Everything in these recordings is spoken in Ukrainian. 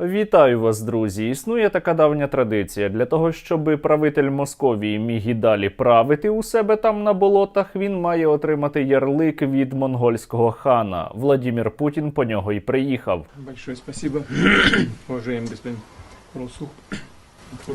Вітаю вас, друзі! Існує така давня традиція. Для того, щоб правитель Московії міг і далі правити у себе там на болотах, він має отримати ярлик від монгольського хана. Владімір Путін по нього й приїхав. Большое спасибо, уважаемый господин Росух.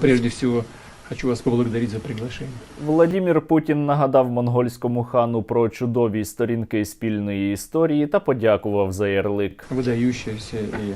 Прежде всего, хочу вас поблагодарить за приглашение. Владімір Путін нагадав монгольському хану про чудові сторінки спільної історії та подякував за ярлик. Выдающиеся и э,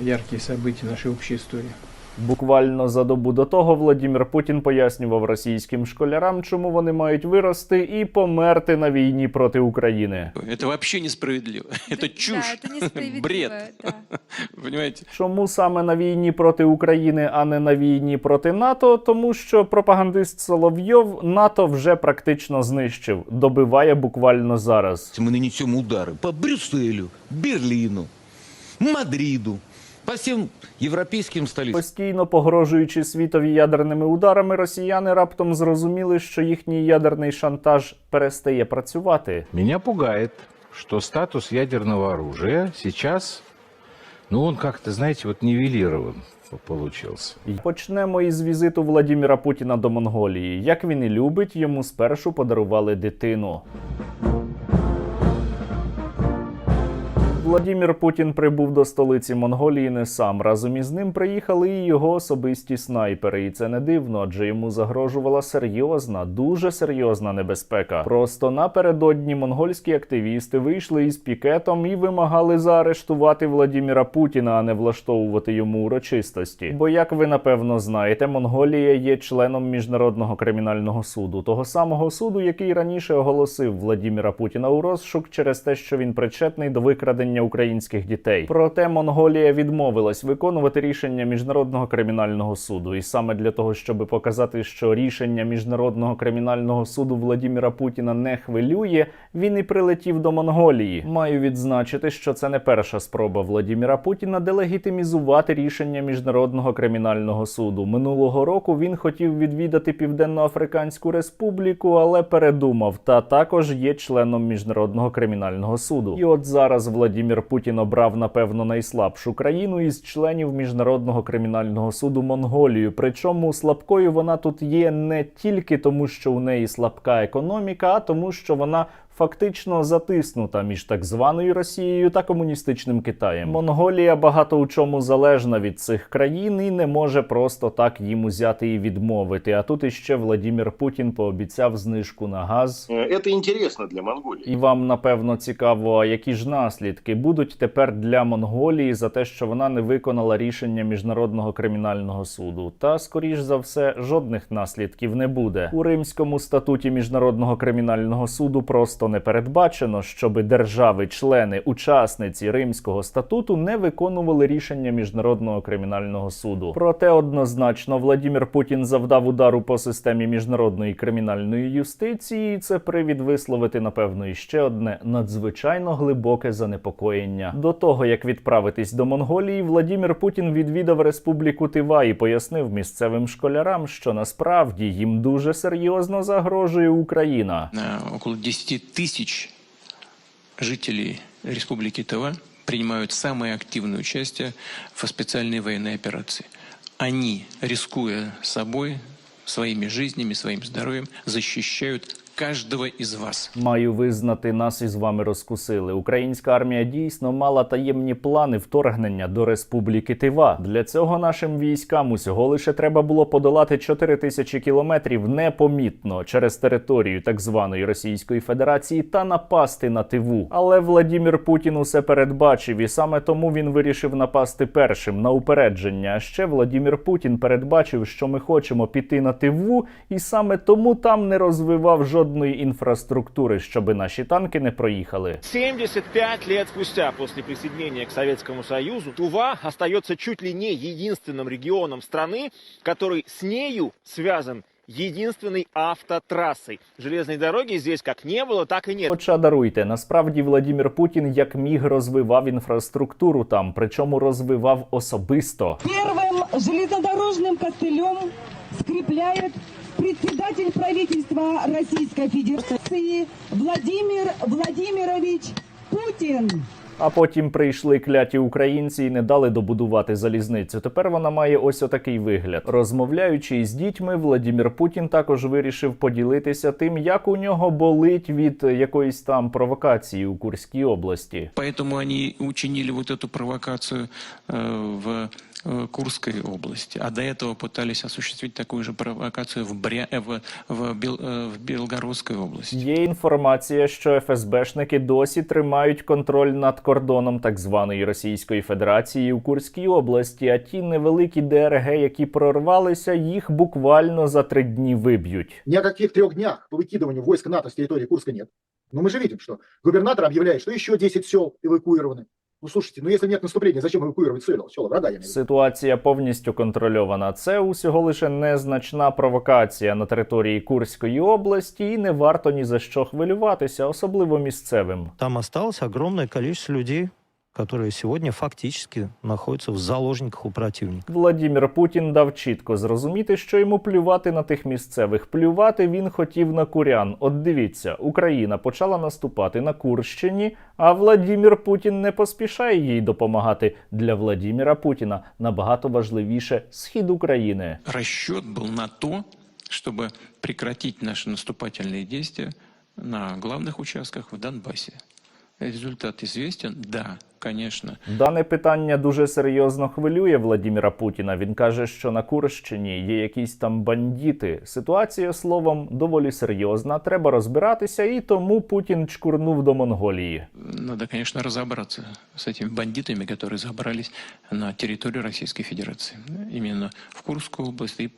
яркие события нашей общей истории. Буквально за добу до того Владімір Путін пояснював російським школярам, чому вони мають вирости і померти на війні проти України. Это вообще несправедливо. Это чушь. Да, это несправедливо. Бред. Да. Понимаете? Чому саме на війні проти України, а не на війні проти НАТО? Тому що пропагандист Соловйов НАТО вже практично знищив, добиває буквально зараз. Мы нанесем удары по Брюсселю, Берлину, Мадриду, по всем европейским столицам. Постійно погрожуючи світові ядерними ударами, росіяни раптом зрозуміли, що їхній ядерний шантаж перестає працювати. Меня пугает, что статус ядерного оружия сейчас, ну, он как-то, знаете, вот нивелирован получился. І Почнемо із візиту Владіміра Путіна до Монголії. Як він і любить, йому спершу подарували дитину. Владімір Путін прибув до столиці Монголії не сам. Разом із ним приїхали і його особисті снайпери. І це не дивно, адже йому загрожувала серйозна, дуже серйозна небезпека. Просто напередодні монгольські активісти вийшли із пікетом і вимагали заарештувати Владіміра Путіна, а не влаштовувати йому урочистості. Бо, як ви напевно знаєте, Монголія є членом міжнародного кримінального суду, того самого суду, який раніше оголосив Владіміра Путіна у розшук через те, що він причетний до викрадення українських дітей. Проте Монголія відмовилась виконувати рішення міжнародного кримінального суду, і саме для того, щоб показати, що рішення міжнародного кримінального суду Владіміра Путіна не хвилює, він і прилетів до Монголії. Маю відзначити, що це не перша спроба Владіміра Путіна делегітимізувати рішення міжнародного кримінального суду. Минулого року він хотів відвідати Південно-Африканську Республіку, але передумав. Та також є членом міжнародного кримінального суду. І от зараз Владімір Путін обрав напевно найслабшу країну із членів міжнародного кримінального суду Монголію. Причому слабкою вона тут є не тільки тому, що у неї слабка економіка, а тому, що вона фактично затиснута між так званою Росією та комуністичним Китаєм. Монголія багато у чому залежна від цих країн і не може просто так їм узяти і відмовити. А тут іще Владімір Путін пообіцяв знижку на газ. Э, Это интересно для Монголии. І вам напевно цікаво, які ж наслідки будуть тепер для Монголії за те, що вона не виконала рішення міжнародного кримінального суду. Та скоріш за все жодних наслідків не буде. У римському статуті міжнародного кримінального суду просто не передбачено, щоби держави-члени, учасниці Римського статуту не виконували рішення міжнародного кримінального суду. Проте однозначно Владімір Путін завдав удару по системі міжнародної кримінальної юстиції. і Це привід висловити напевно іще одне надзвичайно глибоке занепокоєння До того як відправитись до Монголії, Владімір Путін відвідав республіку Тива і пояснив місцевим школярам, що насправді їм дуже серйозно загрожує Україна. Э, Около 10 тысяч жителей Республики Тыва принимают самое активное участие в специальной военной операции. Они, рискуя собой, своими жизнями, своим здоровьем, защищают каждого из вас. Маю визнати, нас із вами розкусили. Українська армія дійсно мала таємні плани вторгнення до Республіки Тива. Для цього нашим військам усього лише треба було подолати 4 тисячі кілометрів непомітно через територію так званої Російської Федерації та напасти на Тиву. Але Владімір Путін усе передбачив, і саме тому він вирішив напасти першим на упередження. А ще Владімір Путін передбачив, що ми хочемо піти на Тиву, і саме тому там не розвивав жодної інфраструктури, щоби наші танки не проїхали. 75 лет спустя после присоединения к Советскому Союзу Тува остается чуть ли не единственным регионом страны, который с нею связан единственной автотрассой. Железной дороги здесь как не было, так и нет. Хоча даруйте, насправді Владімір Путін як міг розвивав інфраструктуру там, причому розвивав особисто. Первым железнодорожным костылем скрепляет председатель правительства Российской Федерации Владимир Владимирович Путин. А потім прийшли кляті українці і не дали добудувати залізницю. Тепер вона має ось отакий вигляд. Розмовляючи із дітьми, Владімір Путін також вирішив поділитися тим, як у нього болить від якоїсь там провокації у Курській області. Поэтому они учинили вот эту провокацию э, в э, Курской области, а до этого пытались осуществить такую же провокацию в, Бря... э, в, в, Бел... э, в Белгородской области. Є інформація, що ФСБшники досі тримають контроль над кордоном так званої Російської Федерації у Курській області. А ті невеликі ДРГ, які прорвалися, їх буквально за три дні виб'ють. Ни о каких трех днях по выкидыванию войск НАТО с территории Курска нет. Но мы же видим, что губернатор объявляет, что еще 10 сел эвакуированы. Ну слушайте, ну если нет наступления, зачем евакуювати села? Села врага, я. Ситуація повністю контрольована. Це усього лише незначна провокація на території Курської області, і не варто ні за що хвилюватися, особливо місцевим. Там осталось огромное количество людей, которые сегодня фактически находятся в заложниках у противника. Владімір Путін дав чітко зрозуміти, що йому плювати на тих місцевих. Плювати він хотів на курян. От дивіться, Україна почала наступати на Курщині, а Владімір Путін не поспішає їй допомагати. Для Владіміра Путіна набагато важливіше схід України. Расчет был на то, чтобы прекратить наши наступательные действия на главных участках в Донбассе. Результат известен? Да, конечно. Дане питання дуже серйозно хвилює Владіміра Путіна. Він каже, що на Курщині є якісь там бандіти. Ситуація словом доволі серйозна. Треба розбиратися, і тому Путін чкурнув до Монголії. Надо, конечно, разобраться с этими бандитами, которые забрались на территорию Российской Федерации. Именно в Курскую область и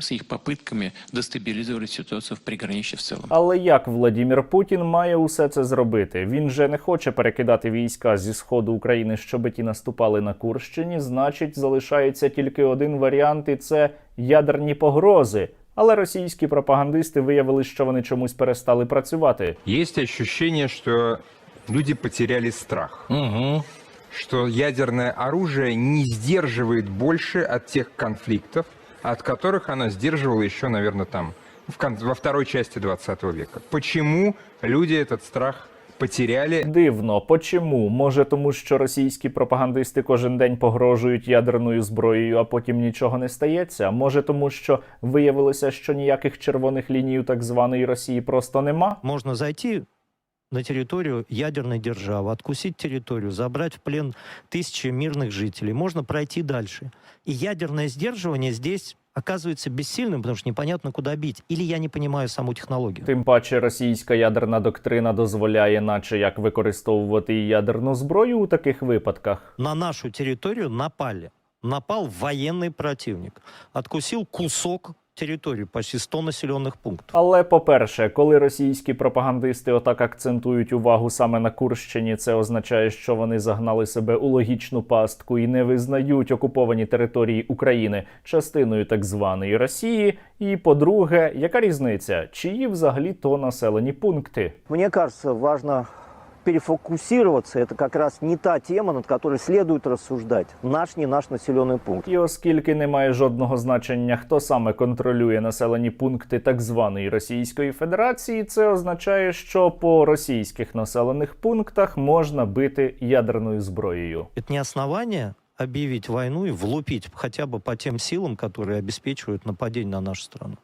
с их попытками дестабилизировать ситуацию в приграничье в целом. Але як Владімір Путін має усе це зробити? Він же не хоче перекидати війська зі сходу України, щоб ті наступали на Курщині. Значить, залишається тільки один варіант, і це ядерні погрози. Але російські пропагандисти виявили, що вони чомусь перестали працювати. Есть ощущение, что люди потеряли страх. Угу. Что ядерное оружие не сдерживает больше от тех конфликтов, от которых оно сдерживало еще, наверное, там, в кон- во второй части 20 века. Почему люди этот страх потеряли? Дивно, почому? Може, тому що російські пропагандисти кожен день погрожують ядерною зброєю, а потім нічого не стається. Може, тому що виявилося, що ніяких червоних ліній у так званої Росії просто нема. Можно зайти на территорию ядерной державы, откусить территорию, забрать в плен тысячи мирных жителей. Можно пройти дальше. И ядерное сдерживание здесь оказывается бессильным, потому что непонятно, куда бить. Или я не понимаю саму технологию. Тим паче російська ядерна доктрина дозволяє, наче як використовувати і ядерну зброю у таких випадках. На нашу территорию напали. Напал военный противник. Откусил кусок территории, почти 100 населенных пунктов. Але по-перше, коли російські пропагандисти отак акцентують увагу саме на Курщині, це означає, що вони загнали себе у логічну пастку і не визнають окуповані території України частиною так званої Росії. І по-друге, яка різниця, чиї взагалі то населені пункти? Мне кажется, важно перефокусироваться. Это как раз не та тема, над которой следует рассуждать. Наш, не наш населенный пункт. І оскільки немає жодного значення, хто саме контролює населені пункти так званої Російської Федерації, це означає, що по російських населених пунктах можна бити ядерною зброєю. Это не основание объявить войну и влупить хотя бы по тем силам, которые обеспечивают нападение на нашу страну.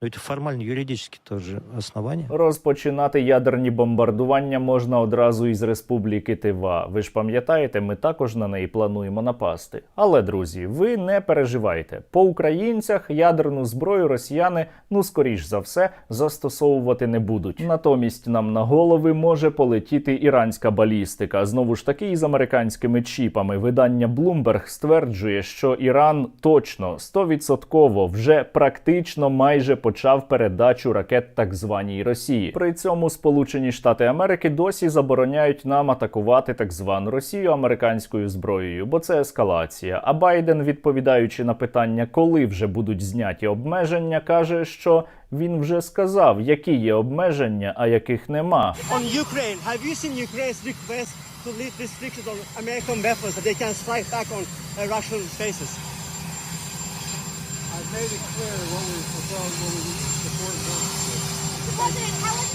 Это формально юридически тоже основание. Розпочинати ядерні бомбардування можна одразу із Республіки Тива. Ви ж пам'ятаєте, ми також на неї плануємо напасти. Але друзі, ви не переживайте. По українцях ядерну зброю росіяни, ну скоріш за все, застосовувати не будуть. Натомість нам на голови може полетіти іранська балістика. Знову ж таки, із американськими чіпами. Видання Bloomberg стверджує, що Іран точно 100% вже практично майже почав передачу ракет так званій Росії. При цьому Сполучені Штати Америки досі забороняють нам атакувати так звану Росію американською зброєю, бо це ескалація. А Байден, відповідаючи на питання, коли вже будуть зняті обмеження, каже, що він вже сказав, які є обмеження, а яких нема. On Ukraine, have you seen Ukraine's request to lift restrictions on American weapons that they can strike back on uh, Russian bases?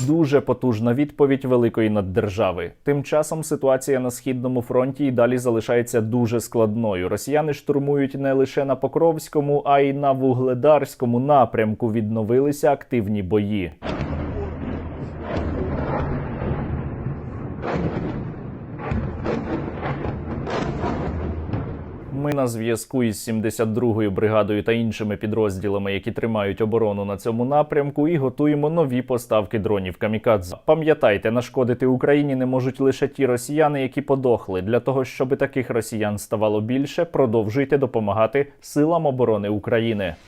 Дуже потужна відповідь великої наддержави. Тим часом ситуація на східному фронті і далі залишається дуже складною. Росіяни штурмують не лише на Покровському, а й на Вугледарському напрямку. Відновилися активні бої. Ми на зв'язку із 72-ю бригадою та іншими підрозділами, які тримають оборону на цьому напрямку, і готуємо нові поставки дронів камікадзе. Пам'ятайте, нашкодити Україні не можуть лише ті росіяни, які подохли. Для того щоб таких росіян ставало більше, продовжуйте допомагати силам оборони України.